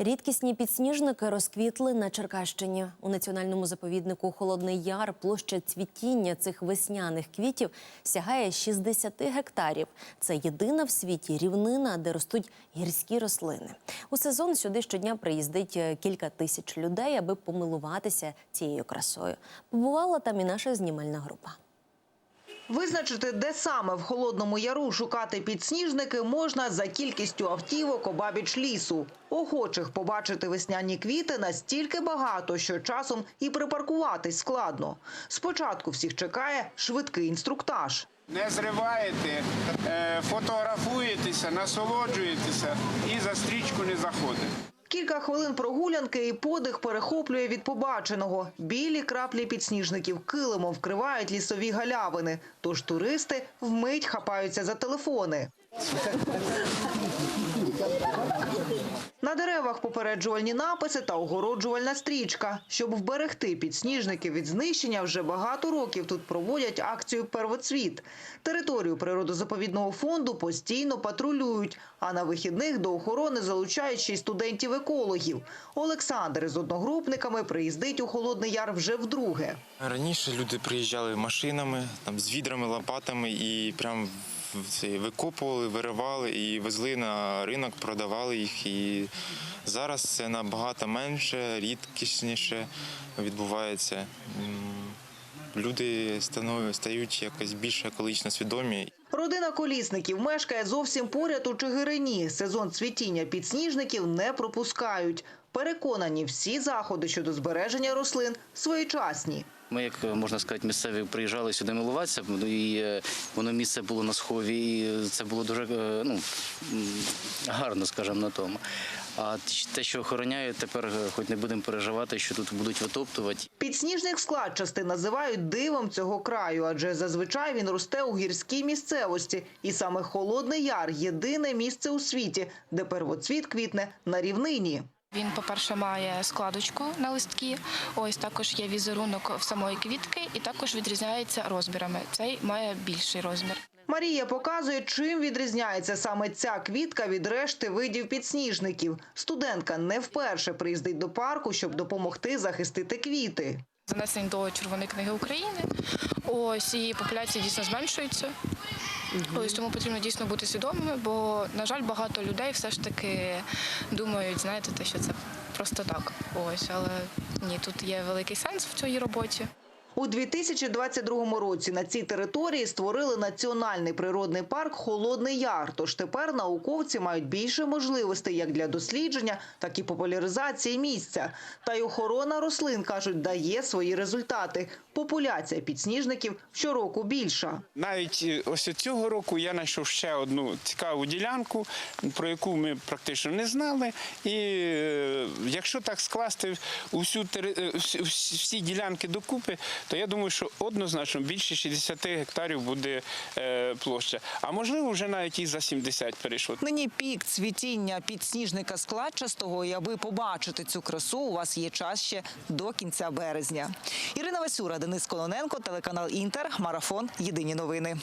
Рідкісні підсніжники розквітли на Черкащині. У національному заповіднику Холодний Яр площа цвітіння цих весняних квітів сягає 60 гектарів. Це єдина в світі рівнина, де ростуть гірські рослини. У сезон сюди щодня приїздить е, кілька тисяч людей, аби помилуватися цією красою. Побувала там і наша знімальна група. Визначити, де саме в Холодному Яру шукати підсніжники можна за кількістю автівок обабіч лісу. Охочих побачити весняні квіти настільки багато, що часом і припаркуватись складно. Спочатку всіх чекає швидкий інструктаж. Не зриваєте, е, фотографуєтеся, насолоджуєтеся і за стрічку не заходите. Кілька хвилин прогулянки і подих перехоплює від побаченого. Білі краплі підсніжників килимом вкривають лісові галявини. Тож туристи вмить хапаються за телефони. На деревах попереджувальні написи та огороджувальна стрічка. Щоб вберегти підсніжники від знищення, вже багато років тут проводять акцію «Первоцвіт». Територію природозаповідного фонду постійно патрулюють, а на вихідних до охорони залучають ще й студентів-екологів. Олександр із одногрупниками приїздить у Холодний Яр вже вдруге. Раніше люди приїжджали машинами, там з відрами, лопатами і прям викопували, виривали і везли на ринок, продавали їх. І зараз це набагато менше, рідкісніше відбувається. Люди стають якось більш екологічно свідомі. Родина колісників мешкає зовсім поряд у Чигирині. Сезон цвітіння підсніжників не пропускають. Переконані, всі заходи щодо збереження рослин своєчасні. Ми, як можна сказати, місцеві приїжджали сюди милуватися, і е, воно місце було на схові, і це було дуже е, ну, гарно, скажімо, на тому. А те, що охороняють, тепер е, хоч не будемо переживати, що тут будуть витоптувати. Підсніжник складчастий називають дивом цього краю, адже зазвичай він росте у гірській місцевості. І саме Холодний Яр – єдине місце у світі, де первоцвіт квітне на рівнині. Він, по-перше, має складочку на листки. Ось також є візерунок в самої квітки, і також відрізняється розмірами. Цей має більший розмір. Марія показує, чим відрізняється саме ця квітка від решти видів підсніжників. Студентка не вперше приїздить до парку, щоб допомогти захистити квіти. Занесені до Червоної книги України. Ось і популяція дійсно зменшується. Ось тому потрібно дійсно бути свідомими, бо, на жаль, багато людей все ж таки думають, знаєте, те, що це просто так. Ось, але ні, тут є великий сенс в цій роботі. У 2022 році на цій території створили національний природний парк Холодний Яр. Тож тепер науковці мають більше можливостей як для дослідження, так і популяризації місця. Та й охорона рослин кажуть, дає свої результати. Популяція підсніжників щороку більша. Навіть е, ось цього року я знайшов ще одну цікаву ділянку, про яку ми практично не знали. І е, якщо так скласти усю е, всі- ділянки докупи, то я думаю, що однозначно більше 60 гектарів буде площа. А можливо, вже навіть і за 70 перейшло. Нині пік цвітіння підсніжника складчастого, і аби побачити цю красу, у вас є час ще до кінця березня. Ірина Васюра, Денис Кононенко, телеканал Інтер, Марафон. Єдині новини.